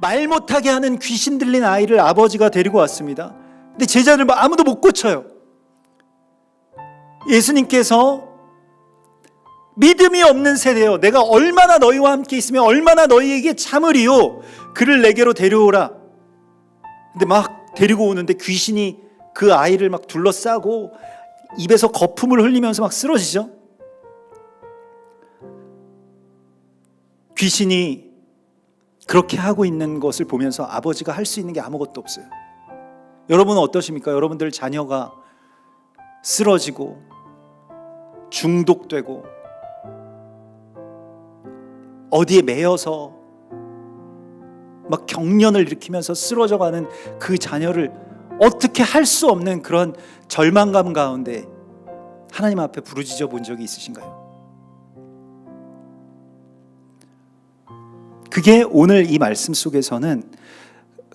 말 못하게 하는 귀신 들린 아이를 아버지가 데리고 왔습니다. 근데 제자들 뭐 아무도 못 고쳐요. 예수님께서 믿음이 없는 세대요. 내가 얼마나 너희와 함께 있으면 얼마나 너희에게 참으리요. 그를 내게로 데려오라. 근데 막 데리고 오는데 귀신이 그 아이를 막 둘러싸고 입에서 거품을 흘리면서 막 쓰러지죠. 귀신이 그렇게 하고 있는 것을 보면서 아버지가 할 수 있는 게 아무것도 없어요. 여러분은 어떠십니까? 여러분들 자녀가 쓰러지고 중독되고 어디에 매여서 막 경련을 일으키면서 쓰러져 가는 그 자녀를 어떻게 할 수 없는 그런 절망감 가운데 하나님 앞에 부르짖어 본 적이 있으신가요? 그게 오늘 이 말씀 속에서는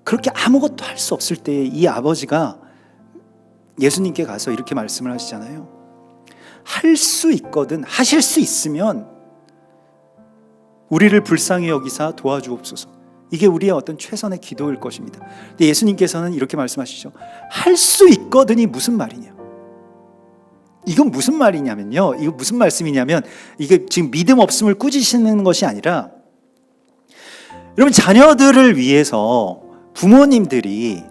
그렇게 아무것도 할 수 없을 때에 이 아버지가 예수님께 가서 이렇게 말씀을 하시잖아요. 할 수 있거든 하실 수 있으면 우리를 불쌍히 여기사 도와주옵소서. 이게 우리의 어떤 최선의 기도일 것입니다. 근데 예수님께서는 이렇게 말씀하시죠. 할 수 있거든이 무슨 말이냐? 이건 무슨 말이냐면요. 이거 무슨 말씀이냐면 이게 지금 믿음 없음을 꾸짖는 것이 아니라 여러분 자녀들을 위해서 부모님들이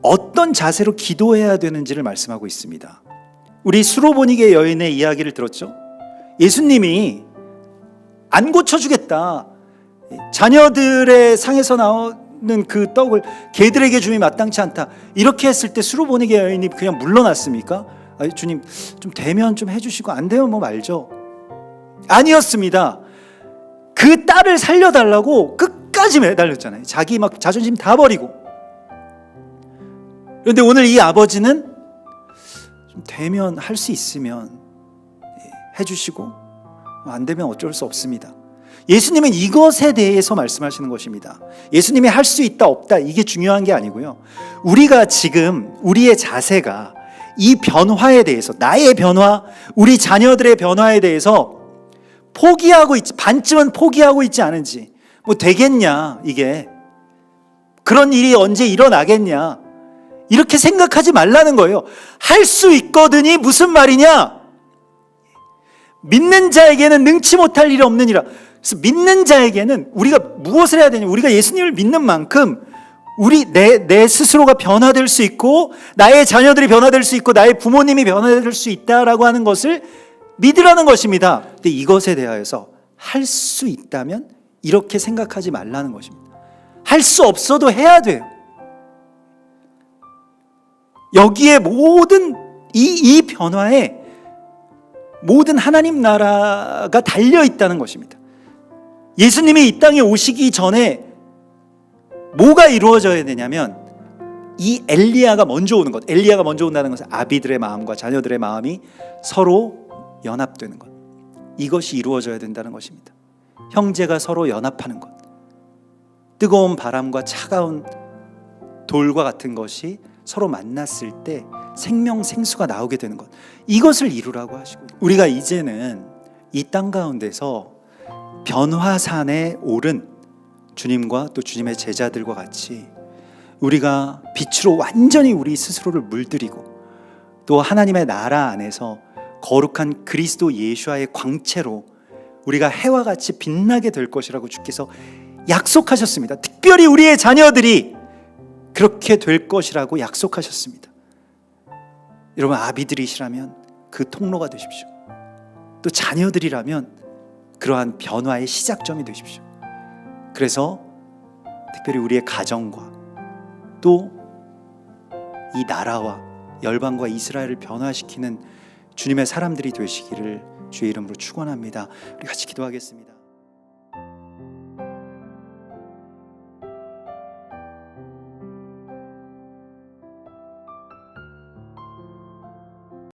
어떤 자세로 기도해야 되는지를 말씀하고 있습니다. 우리 수로보니게 여인의 이야기를 들었죠. 예수님이 안 고쳐주겠다. 자녀들의 상에서 나오는 그 떡을 개들에게 주이 마땅치 않다. 이렇게 했을 때 수로보니게 여인이 그냥 물러났습니까? 아, 주님 좀 되면 좀 해주시고 안 되면 뭐 말죠. 아니었습니다. 그 딸을 살려달라고 끝 까지 매달렸잖아요. 자기 막 자존심 다 버리고. 그런데 오늘 이 아버지는 좀 되면 할 수 있으면 예, 해주시고 안 되면 어쩔 수 없습니다. 예수님은 이것에 대해서 말씀하시는 것입니다. 예수님이 할 수 있다 없다 이게 중요한 게 아니고요. 우리가 지금 우리의 자세가 이 변화에 대해서 나의 변화, 우리 자녀들의 변화에 대해서 포기하고 있지 반쯤은 포기하고 있지 않은지 뭐 되겠냐 이게 그런 일이 언제 일어나겠냐 이렇게 생각하지 말라는 거예요. 할 수 있거든이 무슨 말이냐? 믿는 자에게는 능치 못할 일이 없느니라. 그래서 믿는 자에게는 우리가 무엇을 해야 되냐? 우리가 예수님을 믿는 만큼 우리 내, 내 스스로가 변화될 수 있고 나의 자녀들이 변화될 수 있고 나의 부모님이 변화될 수 있다라고 하는 것을 믿으라는 것입니다. 근데 이것에 대하여서 할 수 있다면 이렇게 생각하지 말라는 것입니다. 할 수 없어도 해야 돼요. 여기에 모든 이, 이 변화에 모든 하나님 나라가 달려 있다는 것입니다. 예수님이 이 땅에 오시기 전에 뭐가 이루어져야 되냐면 이 엘리야가 먼저 오는 것. 엘리야가 먼저 온다는 것은 아비들의 마음과 자녀들의 마음이 서로 연합되는 것. 이것이 이루어져야 된다는 것입니다. 형제가 서로 연합하는 것. 뜨거운 바람과 차가운 돌과 같은 것이 서로 만났을 때 생명 생수가 나오게 되는 것. 이것을 이루라고 하시고 우리가 이제는 이 땅 가운데서 변화산에 오른 주님과 또 주님의 제자들과 같이 우리가 빛으로 완전히 우리 스스로를 물들이고 또 하나님의 나라 안에서 거룩한 그리스도 예수와의 광채로 우리가 해와 같이 빛나게 될 것이라고 주께서 약속하셨습니다. 특별히 우리의 자녀들이 그렇게 될 것이라고 약속하셨습니다. 여러분 아비들이시라면 그 통로가 되십시오. 또 자녀들이라면 그러한 변화의 시작점이 되십시오. 그래서 특별히 우리의 가정과 또 이 나라와 열방과 이스라엘을 변화시키는 주님의 사람들이 되시기를 주의 이름으로 축원합니다. 우리 같이 기도하겠습니다.